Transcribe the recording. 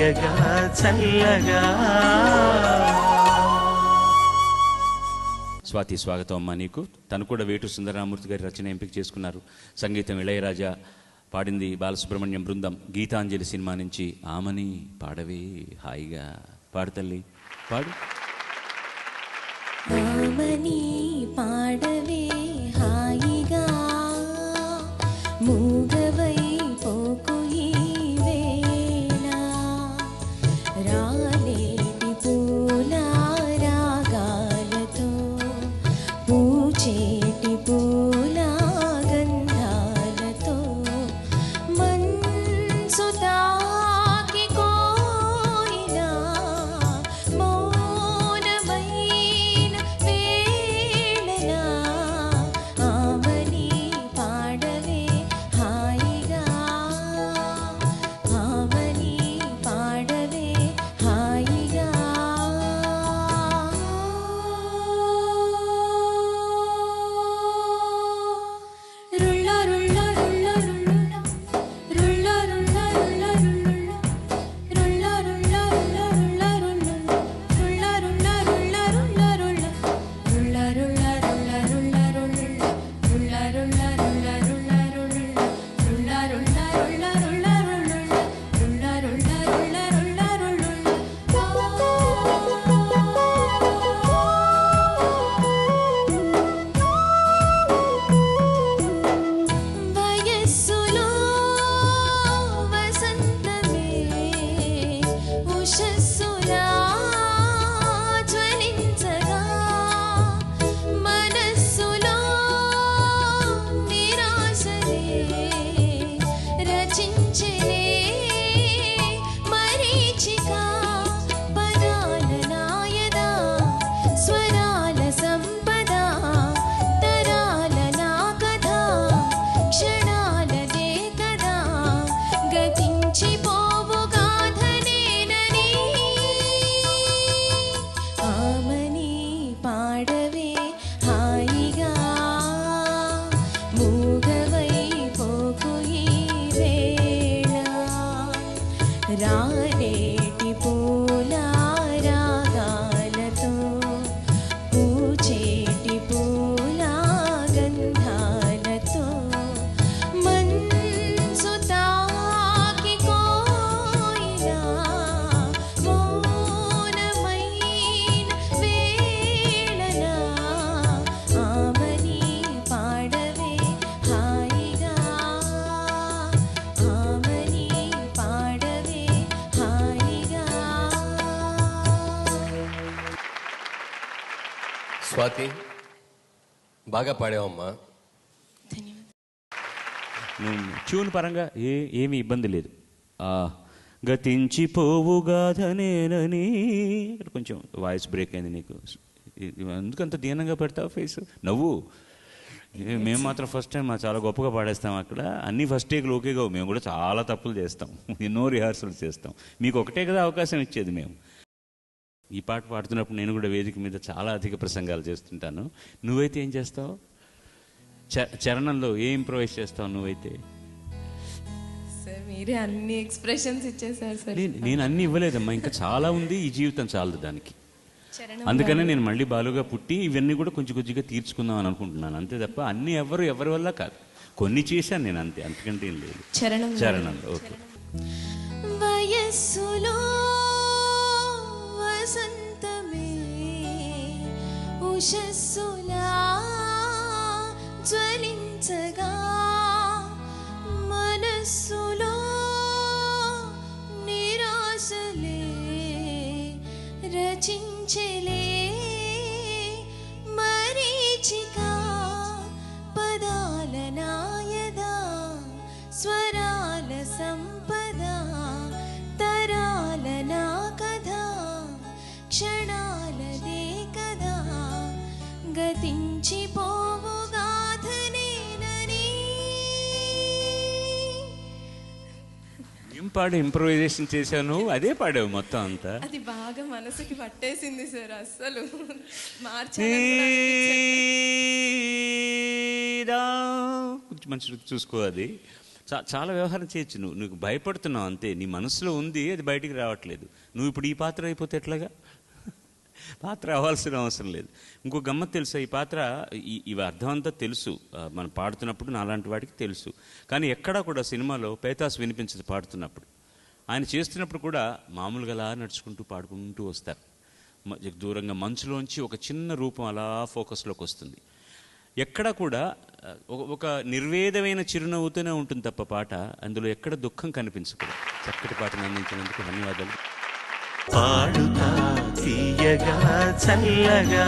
తీయగా చల్లగా. స్వాతి స్వాగతం అమ్మా నీకు. తను కూడా వేటు సుందరరామూర్తి గారి రచన ఎంపిక చేసుకున్నారు. సంగీతం ఇళయరాజా పాడింది బాలసుబ్రహ్మణ్యం బృందం. గీతాంజలి సినిమా నుంచి ఆమని పాడవే హాయిగా. పాడు తల్లి పాడు. ఆమని राधे స్వాతి బాగా పాడావమ్మా. ట్యూన్ పరంగా ఏ ఏమీ ఇబ్బంది లేదు. ఆ, గతించిపోవుగాధనేనని కొంచెం వాయిస్ బ్రేక్ అయింది నీకు. ఎందుకంత దీనంగా పెడతావు ఫేస్? నవ్వు. మేము మాత్రం ఫస్ట్ టైం మా చాలా గొప్పగా పాడేస్తాం అక్కడ. అన్ని ఫస్ట్ టేక్లు ఓకే కావు మేము కూడా చాలా తప్పులు చేస్తాం. ఎన్నో రిహార్సల్స్ చేస్తాం. మీకు ఒకటే కదా అవకాశం ఇచ్చేది మేము. ఈ పాట పాడుతున్నప్పుడు నేను కూడా వేదిక మీద చాలా అధిక ప్రసంగాలు చేస్తుంటాను. నువ్వైతే ఏం చేస్తావు? చ- చరణంలో ఏ ఇంప్రొవైజ్ చేస్తావు నువ్వైతే? మీరే అన్ని ఎక్స్ప్రెషన్స్ ఇచ్చేసారు సార్. నేను- నేను అన్ని ఇవ్వలేదమ్మా. ఇంకా చాలా ఉంది. ఈ జీవితం చాలదు దానికి. చరణం అందుకనే నేను మళ్ళీ బాలుగా పుట్టి ఇవన్నీ కూడా కొంచెం కొంచెంగా తీర్చుకుందాం అని అనుకుంటున్నాను. అంతే తప్ప అన్ని ఎవరు ఎవరి వల్ల కాదు. కొన్ని చేశాను నేను అంతే. అంతకంటే ఏం లేదు. చరణం చరణంలో ఓకే. వయస్సులో ఉషస్సులా జ్వలించగా మనస్సులో నిరాశలే రచించలే ఏం పాడు ఇంప్రొవైజేషన్ చేశాను అదే పాడావు మొత్తం అంతా. అది బాగా మనసుకి పట్టేసింది సార్ అస్సలు. కొంచెం మంచి చూసుకో అది. చా- చాలా వ్యవహారం చేయొచ్చు నువ్వు. నీకు భయపడుతున్నావు అంతే. నీ మనసులో ఉంది అది బయటికి రావట్లేదు. నువ్వు ఇప్పుడు ఈ పాత్ర అయిపోతే ఎట్లాగా? పాత్ర అవ్వాల్సిన అవసరం లేదు. ఇంకో గమ్మత్ తెలుసా? ఈ పాత్ర ఇవి అర్థం అంతా తెలుసు. మనం పాడుతున్నప్పుడు నాలాంటి వాడికి తెలుసు. కానీ ఎక్కడా కూడా సినిమాలో పేతాస్ వినిపించదు పాడుతున్నప్పుడు. ఆయన చేస్తున్నప్పుడు కూడా మామూలుగా అలా నడుచుకుంటూ పాడుకుంటూ వస్తారు. మ- దూరంగా మంచులోంచి ఒక చిన్న రూపం అలా ఫోకస్లోకి వస్తుంది. ఎక్కడ కూడా ఒక- ఒక నిర్వేదమైన చిరునవ్వుతూనే ఉంటుంది తప్ప పాట. అందులో ఎక్కడ దుఃఖం కనిపించకూడదు. చక్కటి పాటను అందించినందుకు ధన్యవాదాలు. పాడుతా తీయగా చల్లగా